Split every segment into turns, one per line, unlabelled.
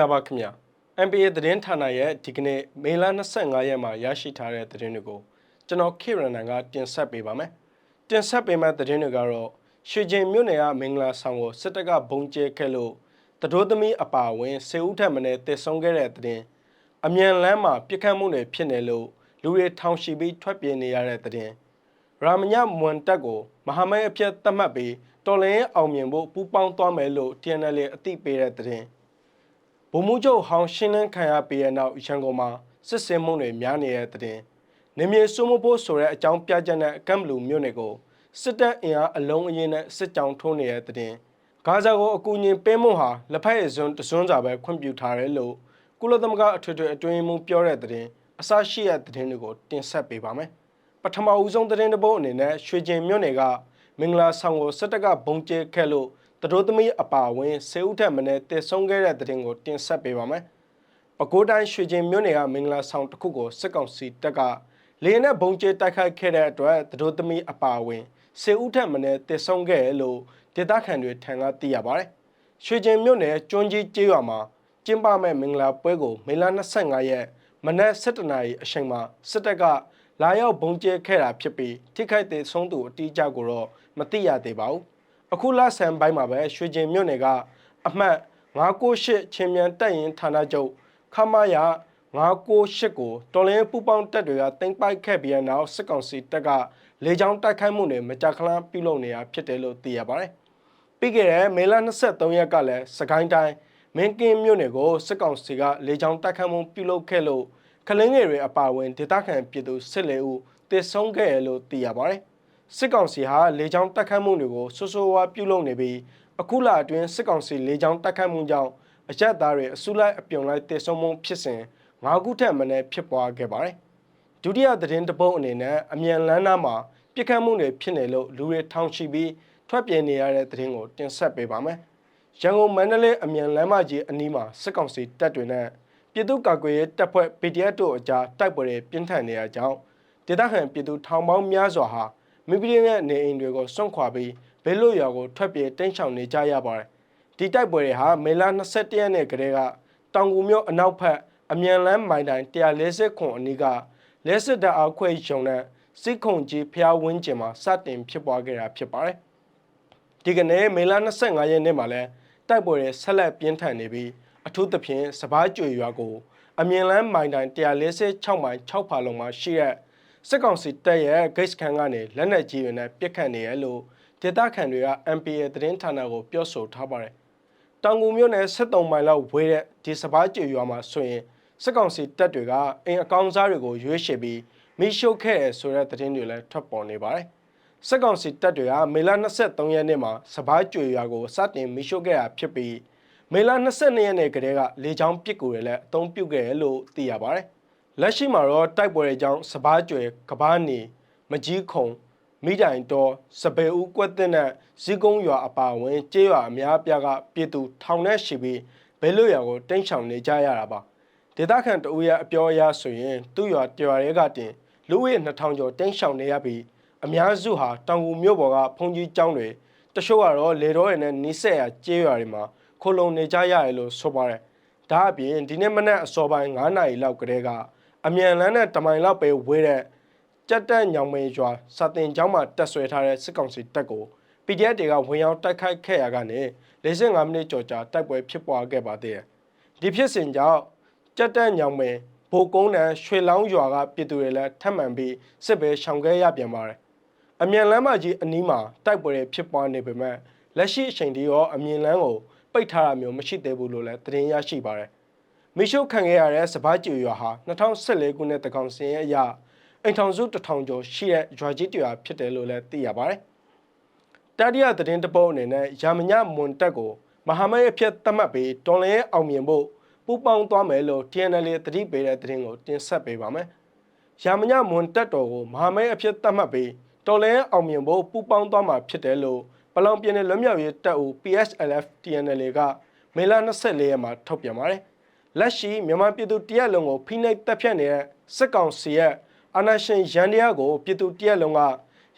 မင်္ဂလာပါခင်ဗျာ MPA သတင်းဌာနရဲ့ဒီကနေ့မေလ25ရက်မှာရရှိထားတဲ့သတင်းတွေကိုကျွန်တော်ခေရန်နန်ကတင်ဆက်ပေးပါမယ်တင်ဆက်ပေးမယ့်သတင်းတွေကတော့ရွှေကျင်မြို့နယ်ကမင်္ဂလာဆောင်ကိုစစ်တပ်ကဘုံကျဲခဲ့လို့တတိုးသမီးအပါအဝင်စေဦးထက်မင်းတည်ဆုံးခဲ့တဲ့သတင်းအမြန်လမ်းမှာပြစ်ခတ်မှုတွေဖြစ်နေလို့လူတွေထောင်ရှိပြီးထွက်ပြေးနေရတဲ့သတင်းရာမညမွန်တက်ကိုမဟာမိတ်အဖြစ်သတ်မှတ်ပြီးတော်လင်းအောင်မြင်ဖို့ပူးပေါင်းသွားမယ်လို့ TNL အသိပေးတဲ့သတင်း ဗိုလ်မှူးချုပ်ဟောင်းရှင်းလင်းခံရပြီးတဲ့နောက်ရန်ကုန်မှာစစ်စင်မှုတွေများနေတဲ့တဲ့တင်နေမြေစုမဖို့ဆိုတဲ့အကြောင်းပြချက်နဲ့ကမ်ဘလူမြို့နယ်ကိုစစ်တပ်အင်အားအလုံးအရင်နဲ့စစ်ကြောင်းထိုးနေတဲ့တဲ့တင်ဂါဇာကိုအကူအညီပေးမှုဟာလက်ဖက်ရည်စွန်းတစွန်းစာပဲခွင့်ပြုထားတယ်လို့ကုလသမဂ္ဂအထွေထွေအတွင်းရေးမှူးပြောတဲ့တဲ့တင်အစရှိတဲ့တဲ့တင်တွေကိုတင်ဆက်ပေးပါမယ်ပထမဦးဆုံးတဲ့တင်တစ်ပုတ်အနေနဲ့ရွှေကျင်မြို့နယ်ကမင်္ဂလာဆောင်ကိုစစ်တပ်ကဘုံကျဲခဲ့လို့ တတိုးသမီးအပါအဝင်ဆေဦးထက်မနဲ့တည်ဆုံးခဲ့တဲ့တဲ့တင်ကိုတင်ဆက်ပေးပါမယ်။ပဲခူးတိုင်းရွှေကျင်မြို့နယ်ကမင်္ဂလာဆောင်တစ်ခုကိုစစ်ကောင်စီတပ်ကလေနဲ့ဘုံကျဲတိုက်ခိုက်ခဲ့တဲ့အတွက်တတိုးသမီးအပါအဝင်ဆေဦးထက်မနဲ့တည်ဆုံးခဲ့လို့ဒေသခံတွေထံကသိရပါတယ်။ရွှေကျင်မြို့နယ်ကျွန်းကြီးကျေးရွာမှာကျင်းပမဲ့မင်္ဂလာပွဲကိုမေလ25ရက်မနက်7:00နာရီအချိန်မှာစစ်တပ်ကလာရောက်ဘုံကျဲခဲ့တာဖြစ်ပြီးထိခိုက်တဲ့ဆုံးသူအတိအကျကိုတော့မသိရသေးပါဘူး။ အခုလဆန်ပိုင်းမှာပဲရွှေကျင်မြို့နယ်ကအမှတ်998ချင်းမြန်တက်ရင်ဌာနချုပ်ခမရ998ကိုတော်လင်းပူပေါင်းတက်တွေကတင်ပိုက်ခဲ့ပြီးတဲ့နောက်စစ်ကောင်စီတပ်ကလေကြောင်းတိုက်ခိုက်မှုတွေမကြာခဏပြုလုပ်နေတာဖြစ်တယ်လို့သိရပါတယ်။ပြီးခဲ့တဲ့မေလ23ရက်ကလည်းစကိုင်းတိုင်းမင်းကင်းမြို့နယ်ကိုစစ်ကောင်စီကလေကြောင်းတိုက်ခိုက်မှုပြုလုပ်ခဲ့လို့ကလင်းငယ်တွေအပါအဝင်ဒေသခံပြည်သူစစ်လေဦးတည်ဆုံးခဲ့ရလို့သိရပါတယ်။ စစ်ကောင်စီဟာလေကြောင်းတိုက်ခတ်မှုတွေကိုဆိုးဆိုးဝါးပြုလုပ်နေပြီးအခုလအတွင်းစစ်ကောင်စီလေကြောင်းတိုက်ခတ်မှုကြောင့်အကြက်သားတွေအစုလိုက်အပြုံလိုက်တည်ဆုံမှုဖြစ်စဉ်၅ခုထက်မနည်းဖြစ်ပွားခဲ့ပါတယ်။ဒုတိယသတင်းတစ်ပုတ်အနေနဲ့အမြန်လန်းနာမှာပြစ်ခတ်မှုတွေဖြစ်နေလို့လူတွေထောင်ချီပြီးထွက်ပြေးနေရတဲ့သတင်းကိုတင်ဆက်ပေးပါမယ်။ရန်ကုန်မန္တလေးအမြန်လမ်းမကြီးအနီးမှာစစ်ကောင်စီတပ်တွေနဲ့ပြည်သူ့ကာကွယ်ရေးတပ်ဖွဲ့ PDF တို့အကြားတိုက်ပွဲတွေပြင်းထန်နေရကြောင်းဒေသခံပြည်သူထောင်ပေါင်းများစွာဟာ မိပင်းရဲ့နေအိမ်တွေကိုစွန့်ခွာပြီးဘေးလွတ်ရာကိုထွက်ပြေးတိမ်းရှောင်နေကြရပါတယ်။ဒီတိုက်ပွဲတွေဟာမေလ22ရက်နေ့ကတည်းကတောင်ကူမြို့အနောက်ဘက်အမြန်လန်းမိုင်တိုင်140ခွန်အနီးကလဲစစ်တပ်အားခွဲရုံနဲ့စစ်ခုံကြီးဖျားဝင်းကျင်မှာစတင်ဖြစ်ပွားခဲ့တာဖြစ်ပါတယ်။ဒီကနေ့မေလ25ရက်နေ့မှာလဲတိုက်ပွဲတွေဆက်လက်ပြင်းထန်နေပြီးအထူးသဖြင့်စပားကြွေရွာကိုအမြင်လန်းမိုင်တိုင်146မိုင်6ဖာလုံမှာရှိတဲ့ စစ်ကောင်စီတပ်ရဲ့ဂိတ်စခန်းကနေလက်နက်ကြီးတွေနဲ့ပစ်ခတ်နေရလို့ဒေသခံတွေက MPA သတင်းဌာနကိုပြောဆိုထားပါတယ်။တောင်ကူမြို့နယ်73မိုင်လောက်ဝေးတဲ့ဒီစပားကြွေရွာမှာဆိုရင်စစ်ကောင်စီတပ်တွေကအိမ်အကောင်းစားတွေကိုရွေးချယ်ပြီးမိရှုပ်ခဲ့တယ်ဆိုတဲ့သတင်းတွေလည်းထွက်ပေါ်နေပါတယ်။စစ်ကောင်စီတပ်တွေကမေလ23ရက်နေ့မှာစပားကြွေရွာကိုစတင်မိရှုပ်ခဲ့တာဖြစ်ပြီးမေလ22ရက်နေ့ကတည်းကလေကြောင်းပစ်ကူတွေလည်းအသုံးပြုခဲ့တယ်လို့သိရပါတယ်။ လက်ရှိမှာတော့တိုက်ပွဲတွေကြောင့်စပားကြွယ်ကဘာနေမကြီးခုံမိတိုင်တော်စပယ်ဦးကွက်တဲ့နဲ့ဇီကုန်းရွာအပါအဝင်ကျေးရွာအများအပြားကပြည်သူထောင်နဲ့ရှိပြီးဘဲလွတ်ရွာကိုတိန့်ချောင်နေကြရတာပါဒေသခံတအူရအပြောအရဆိုရင် သူ့ရွာတရွာတွေကတင်လူဦးရေ2000ကျော်တိန့်ချောင်နေရပြီးအများစုဟာတောင်ကူမြို့ပေါ်ကဖုန်ကြီးကျောင်းတွေတချို့ကတော့လေတော်ရည်နဲ့နီးစက်ရကျေးရွာတွေမှာခိုလုံနေကြရတယ်လို့ဆိုပါတယ်ဒါအပြင်ဒီနေ့မနက်အစောပိုင်း9နာရီလောက်ကတည်းက အမြန်လန်းနဲ့တမိုင်လောက်ပဲဝေးတဲ့ကြက်တက်ညောင်မေရွာစာတင်ကျောင်းမှာတက်ဆွဲထားတဲ့စစ်ကောင်စီတပ်ကို PDF တွေကဝင်ရောက်တိုက်ခိုက်ခဲ့ရကနေ45မိနစ်ကျော်ကြာတိုက်ပွဲဖြစ်ပွားခဲ့ပါသေးတယ်။ဒီဖြစ်စဉ်ကြောင့်ကြက်တက်ညောင်မေဘိုကုန်းနဲ့ရွှေလောင်းရွာကပြည်သူတွေလည်းထပ်မံပြီးစစ်ပဲရှောင်ခဲ့ရပြန်ပါတယ်။အမြန်လမ်းမကြီးအနီးမှာတိုက်ပွဲတွေဖြစ်ပွားနေပေမဲ့လက်ရှိအချိန်ထိရောအမြန်လမ်းကိုပိတ်ထားတာမျိုးမရှိသေးဘူးလို့လည်းသတင်းရရှိပါတယ်။ မိရှုခံခဲ့ရတဲ့စပားကျူရွာဟာ2014ခုနှစ်တကောင်စင်ရဲ့အရာအိမ်ထောင်စုတစ်ထောင်ကျော်ရှိတဲ့ရွာကြီးတရားဖြစ်တယ်လို့လည်းသိရပါတယ်။တတိယသတင်းတပုတ်အနေနဲ့ယာမညမွန်တက်ကိုမဟာမိတ်အဖြစ်သတ်မှတ်ပြီးတော်လင်းအောင်မြင်ဖို့ပူးပေါင်းသွားမယ်လို့ TNL တတိပေးတဲ့သတင်းကိုတင်ဆက်ပေးပါမယ်။ယာမညမွန်တက်တော်ကိုမဟာမိတ်အဖြစ်သတ်မှတ်ပြီးတော်လင်းအောင်မြင်ဖို့ပူးပေါင်းသွားမှာဖြစ်တယ်လို့ပလောင်ပြည်နယ်လွတ်မြောက်ရေးတပ်ဦး PSLF TNL ကမေလ24ရက်မှာထုတ်ပြန်ပါတယ်။ လက်ရှိမြန်မာပြည်သူတရက်လုံးကိုဖိနှိပ်တပ်ဖြတ်နေတဲ့စစ်ကောင်စီရဲ့အာဏာရှင်ရန်တရားကိုပြည်သူတရက်လုံးက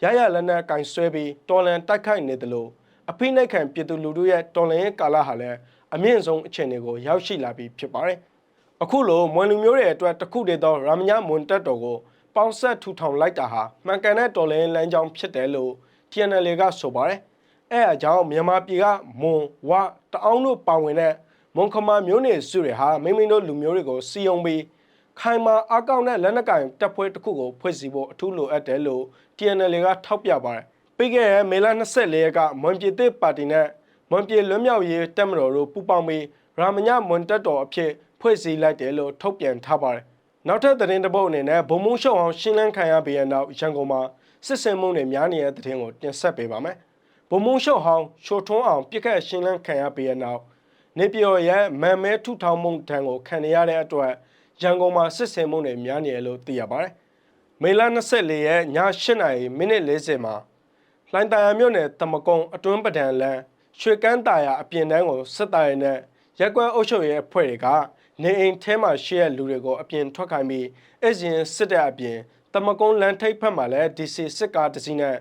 ရရလက်နက်ကင်ဆွဲပြီးတော်လန်တိုက်ခိုက်နေတယ်လို့အဖိနှိပ်ခံပြည်သူလူထုရဲ့တော်လန်ရဲ့ကာလဟာလည်းအမြင့်ဆုံးအခြေအနေကိုရောက်ရှိလာပြီးဖြစ်ပါတယ်။အခုလိုမွန်လူမျိုးတွေအတွက်တစ်ခုတည်းသောရာမညမွန်တက်တော်ကိုပေါင်းဆက်ထူထောင်လိုက်တာဟာမှန်ကန်တဲ့တော်လှန်ရေးလမ်းကြောင်းဖြစ်တယ်လို့ TNL ကဆိုပါတယ်။အဲအကြောင်းမြန်မာပြည်ကမွန်ဝတအောင်းတို့ပါဝင်တဲ့ မွန်ခမာမျိုးနွယ်စုတွေဟာမိမိတို့လူမျိုးတွေကိုစီယုံပြီးခိုင်မာအကောင့်နဲ့လက်နက်ကင်တပ်ဖွဲ့တစ်ခုကိုဖွဲ့စည်းဖို့အထူးလိုအပ်တယ်လို့ TNL ကထောက်ပြပါတယ်။ပြီးခဲ့တဲ့မေလ24ရက်ကမွန်ပြည်သစ်ပါတီနဲ့မွန်ပြည်လွတ်မြောက်ရေးတပ်မတော်တို့ပူးပေါင်းပြီးရာမညမွန်တပ်တော်အဖြစ်ဖွဲ့စည်းလိုက်တယ်လို့ထုတ်ပြန်ထားပါတယ်။နောက်ထပ်သတင်းတစ်ပုဒ်အနေနဲ့ဗုံမုံရှုံအောင်ရှင်းလန်းခံရပြီးတဲ့နောက်ရန်ကုန်မှာစစ်စင်မှုတွေများနေတဲ့သတင်းကိုတင်ဆက်ပေးပါမယ်။ဗုံမုံရှုံအောင်ရှိုထွန်းအောင်ပြစ်ခတ်ရှင်းလန်းခံရပြီးတဲ့နောက် နေပြည်တော်ရဲ့မန်မဲထုထောင်မှုတံကိုခံရတဲ့အတွက်ရန်ကုန်မှာစစ်စင်မှုတွေများနေတယ်လို့သိရပါတယ်။မေလ24ရက်ည8:00နာရီမိနစ်40မှာလှိုင်းတရာမြို့နယ်တမကုံအတွင်းပဒံလန်းရွှေကန်းတာယာအပြင်တန်းကိုစစ်သားရဲနဲ့ရက်ကွက်အုပ်ချုပ်ရေးအဖွဲ့တွေကနေအိမ်ထဲမှာရှိတဲ့လူတွေကိုအပြင်ထွက်ခိုင်းပြီးအရင်စစ်တဲ့အပြင်တမကုံလန်းထိပ်ဖက်မှာလည်း DC စစ်ကားတစ်စီးနဲ့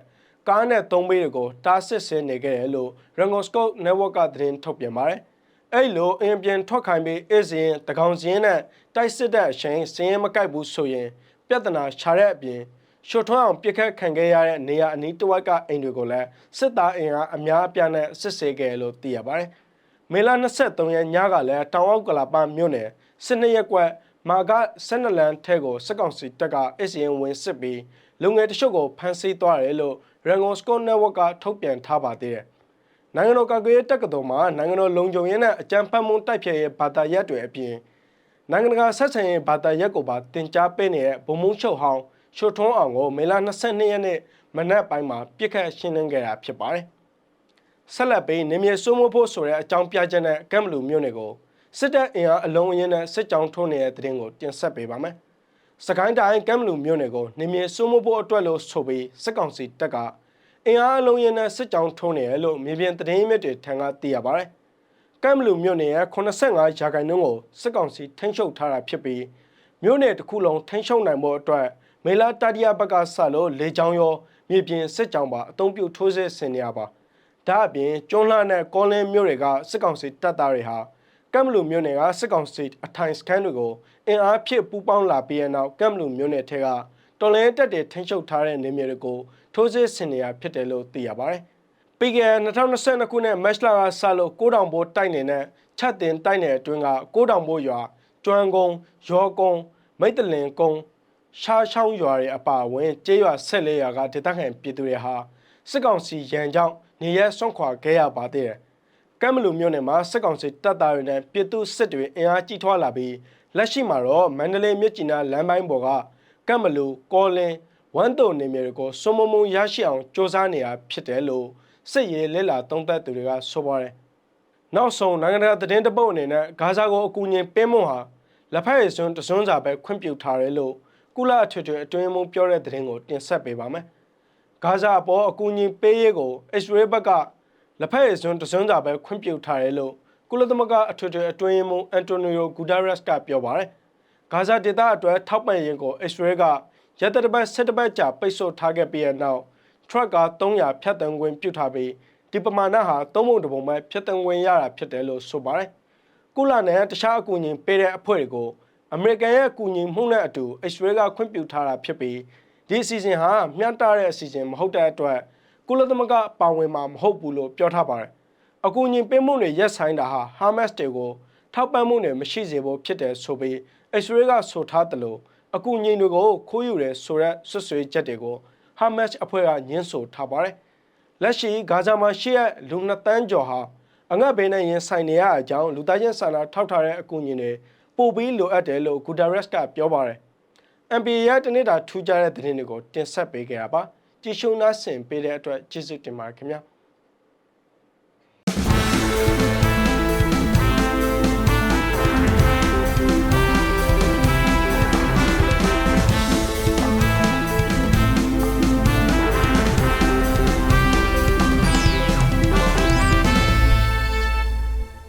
ကားနဲ့သုံးဘေးတွေကိုတားစစ်ဆင်းနေခဲ့တယ်လို့ Rango Scope Network ကသတင်းထုတ်ပြန်ပါတယ်။ အဲ့လိုအင်ပြန်ထွက်ခိုင်းပြီးအစရင်တကောင်စင်းနဲ့တိုက်စစ်တဲ့အချိန်စင်းရင်မကိုက်ဘူးဆိုရင် ပြဿနာရှာတဲ့အပြင်ရှုထွန်းအောင်ပြစ်ခတ်ခံခဲ့ရတဲ့နေရာအနီးတစ်ဝိုက်ကအိမ်တွေကိုလည်းစစ်သားအင်အားအများအပြားနဲ့စစ်ဆေးခဲ့လို့သိရပါတယ်။မေလ23ရက်ညကလည်းတောင်အောက်ကလာပမြို့နယ်စစ်နှစ်ရက်ကွက်မာက12လန်ထဲကိုစစ်ကောင်စီတပ်ကအစရင်ဝင်စစ်ပြီးလူငယ်တချို့ကိုဖမ်းဆီးသွားတယ်လို့ Rangon Scott Network ကထုတ်ပြန်ထားပါသေးတယ်။ နိုင်ငံတော်ကာကွယ်ရေးတပ်ကတော်မှာနိုင်ငံတော်လုံခြုံရေးနဲ့အကြမ်းဖက်မှုတိုက်ဖျက်ရေးဘာသာရပ်တွေအပြင်နိုင်ငံတကာဆက်ဆံရေးဘာသာရပ်ကိုပါတင် जा ပေးနေတဲ့ဗိုလ်မှူးချုပ်ဟောင်းရှိုထွန်းအောင်ကိုမေလ22ရက်နေ့မနက်ပိုင်းမှာပြစ်ခတ်ရှင်းလင်းခဲ့တာဖြစ်ပါတယ်။ဆက်လက်ပြီးနေမြေစိုးမိုးဖို့ဆိုတဲ့အကြောင်းပြချက်နဲ့ကမ်ဘလူမြို့နယ်ကိုစစ်တပ်အင်အားအလုံးအင်းနဲ့စစ်ကြောင်းထိုးနေတဲ့တဲ့တင်ကိုတင်ဆက်ပေးပါမယ်။စကိုင်းတိုင်းကမ်ဘလူမြို့နယ်ကိုနေမြေစိုးမိုးဖို့အတွက်လို့ဆိုပြီးစစ်ကောင်စီတပ်က အင်အားအလုံးအင်းနဲ့စစ်ကြောင်းထိုးနေတယ်လို့မြေပြင်သတင်းမြစ်တွေထံကသိရပါတယ်။ကမ်ဘလူမြို့နယ်ရဲ့85ရာခိုင်နှုန်းကိုစစ်ကောင်စီထိန်းချုပ်ထားတာဖြစ်ပြီးမြို့နယ်တစ်ခုလုံးထိန်းချုပ်နိုင်ဖို့အတွက်မေလာတတိယဘက်ကဆလို့လေချောင်းရောမြေပြင်စစ်ကြောင်းပါအုံပြုထိုးစစ်ဆင်နေရပါဒါအပြင်ကျွန်းလှနဲ့ကောလင်းမြို့တွေကစစ်ကောင်စီတပ်သားတွေဟာကမ်ဘလူမြို့နယ်ကစစ်ကောင်စီအထိုင်စခန်းတွေကိုအင်အားဖြည့်ပူးပေါင်းလာပြီးတဲ့နောက်ကမ်ဘလူမြို့နယ်ထဲကတော်လဲတက်တွေထိန်းချုပ်ထားတဲ့နေမြေတွေကို ထိုးစစ်ဆင်နေရဖြစ်တယ်လို့သိရပါတယ်ပြီးခဲ့2022ခုနှစ်မတ်လကစလို့ကိုတောင်ဘိုးတိုက်နေတဲ့ချက်တင်တိုက်နယ်အတွင်းကကိုတောင်ဘိုးရွာကျွမ်းကုန်းရောကုန်းမိတ်တလင်ကုန်းရှားချောင်းရွာတွေအပါအဝင်ကျေးရွာဆက်လေးရွာကဒေသခံပြည်သူတွေဟာစစ်ကောင်စီရန်ကြောင့်နေရဲဆွန့်ခွာခဲ့ရပါသေးတယ်။ကမ်မလူမြို့နယ်မှာစစ်ကောင်စီတပ်သားတွေနဲ့ပြည်သူစစ်တွေအင်အားကြီးထွားလာပြီးလက်ရှိမှာတော့မန္တလေးမြစ်ကြီးနားလမ်းပိုင်းပေါ်ကကမ်မလူကောလင်း ဝမ်တုံနေမြေတွေကိုစုံမုံမုံရရှိအောင်စ조사နေတာဖြစ်တယ်လို့စစ်ရေးလက်လာသုံးသပ်သူတွေကဆိုပါတယ်။နောက်ဆုံးနိုင်ငံတကာသတင်းတပုတ်အနေနဲ့ဂါဇာကိုအကူအညီပေးမှုဟာလက်ဖက်ရည်စွန်းတစွန်းစာပဲခွင့်ပြုထားတယ်လို့ကုလအထွေထွေအတွင်းမှုပြောတဲ့သတင်းကိုတင်ဆက်ပေးပါမယ်။ဂါဇာအပေါ်အကူအညီပေးရေးကိုအစ္စရေးဘက်ကလက်ဖက်ရည်စွန်းတစွန်းစာပဲခွင့်ပြုထားတယ်လို့ကုလသမဂ္ဂအထွေထွေအတွင်းမှုအန်တိုနီယိုဂူဒါရက်စ်ကပြောပါတယ်။ဂါဇာဒေသအတွက်ထောက်ပံ့ရေးကိုအစ္စရေးက ရတပတ်ဆက်တပတ်ကြာပိတ်ဆို့ထားခဲ့ပြီးတဲ့နောက်ထရက်ကာ300ဖြတ်တန်းခွင့်ပြုထားပြီးဒီပမာဏဟာသုံးပုံတစ်ပုံပဲဖြတ်တန်းခွင့်ရတာဖြစ်တယ်လို့ဆိုပါတယ်။ကုလနဲ့တခြားအကူအညီပေးတဲ့အဖွဲ့တွေကိုအမေရိကန်ရဲ့ကူညီမှုနဲ့အတူအစ္စရေးကခွင့်ပြုထားတာဖြစ်ပြီးဒီအစီအစဉ်ဟာမျှတတဲ့အစီအစဉ်မဟုတ်တဲ့အတွက်ကုလသမဂ္ဂပါဝင်မှာမဟုတ်ဘူးလို့ပြောထားပါတယ်။အကူအညီပေးမှုတွေရက်ဆိုင်တာဟာဟာမတ်စ်တွေကိုထောက်ပံ့မှုတွေမရှိစေဖို့ဖြစ်တယ်ဆိုပြီးအစ္စရေးကဆိုထားတယ်လို့ အကူအညီတွေကိုခိုးယူတယ်ဆိုတဲ့ဆွဆွေးချက်တွေကိုဟာမတ်စ်အဖွဲ့ကညှင်းဆိုထားပါတယ်။လက်ရှိဂါဇာမှာရှိတဲ့လူနှစ်တန်းကျော်ဟာအငတ်ဘေးနဲ့ရင်ဆိုင်နေရတဲ့အကြောင်းလူသားချင်းစာနာထောက်ထားတဲ့အကူအညီတွေပို့ပြီးလိုအပ်တယ်လို့ဂူတာရက်စ်ကပြောပါတယ်။ MPA ရဲ့တနေ့တာထူးခြားတဲ့သတင်းတွေကိုတင်ဆက်ပေးခဲ့တာပါ။ကြည့်ရှုနားဆင်ပေးတဲ့အတွက်ကျေးဇူးတင်ပါတယ်ခင်ဗျာ။